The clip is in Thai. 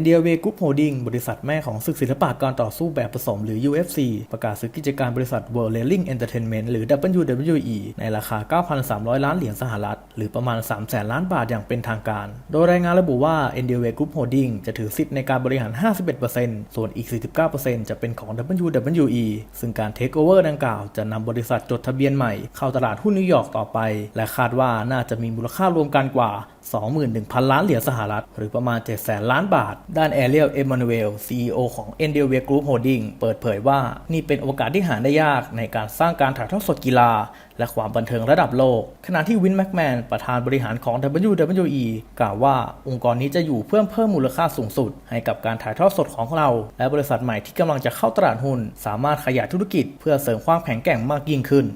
n d v Group Holding บริษัทแม่ของศึกศิลปะการต่อสู้แบบผสมหรือ UFC ประกาศซื้อกิจการบริษัท World Wrestling Entertainment หรือ WWE ในราคา 9,300 ล้านเหรียญสหรัฐ หรือประมาณ 300ล้านบาทอย่างเป็นทางการ โดยรายงานระบุว่า n d v Group Holding จะถือสิทธิ์ในการบริหาร 51%ส่วนอีก 49%จะเป็นของ WWE ซึ่งการเทคโอเวอร์ดังกล่าวจะนำบริษัทจดทะเบียนใหม่เข้าตลาดหุ้นนิวยอร์กต่อไป และคาดว่าน่าจะมีมูลค่ารวมกันกว่า 21,000 ล้านเหรียญสหรัฐ หรือประมาณ 7 0 0 0 0 ล้านบาทด้านแอเรียลเอมานูเอล CEO ของ e n d e a v a Group Holding เปิดเผยว่า นี่เป็นโอกาสที่หาได้ยากในการสร้างการถ่ายทอดสดกีฬา และความบันเทิงระดับโลก ขณะที่วินแม็กแมนประธานบริหารของ WWE กล่าวว่าองค์กรนี้จะอยู่เพื่อเพิ่มมูลค่าสูงสุด ให้กับการถ่ายทอดสดของเรา และบริษัทใหม่ที่กำลังจะเข้าตลาดหุ้น สามารถขยายธุรกิจเพื่อเสริมความแข็งแกร่งมากยิ่งขึ้น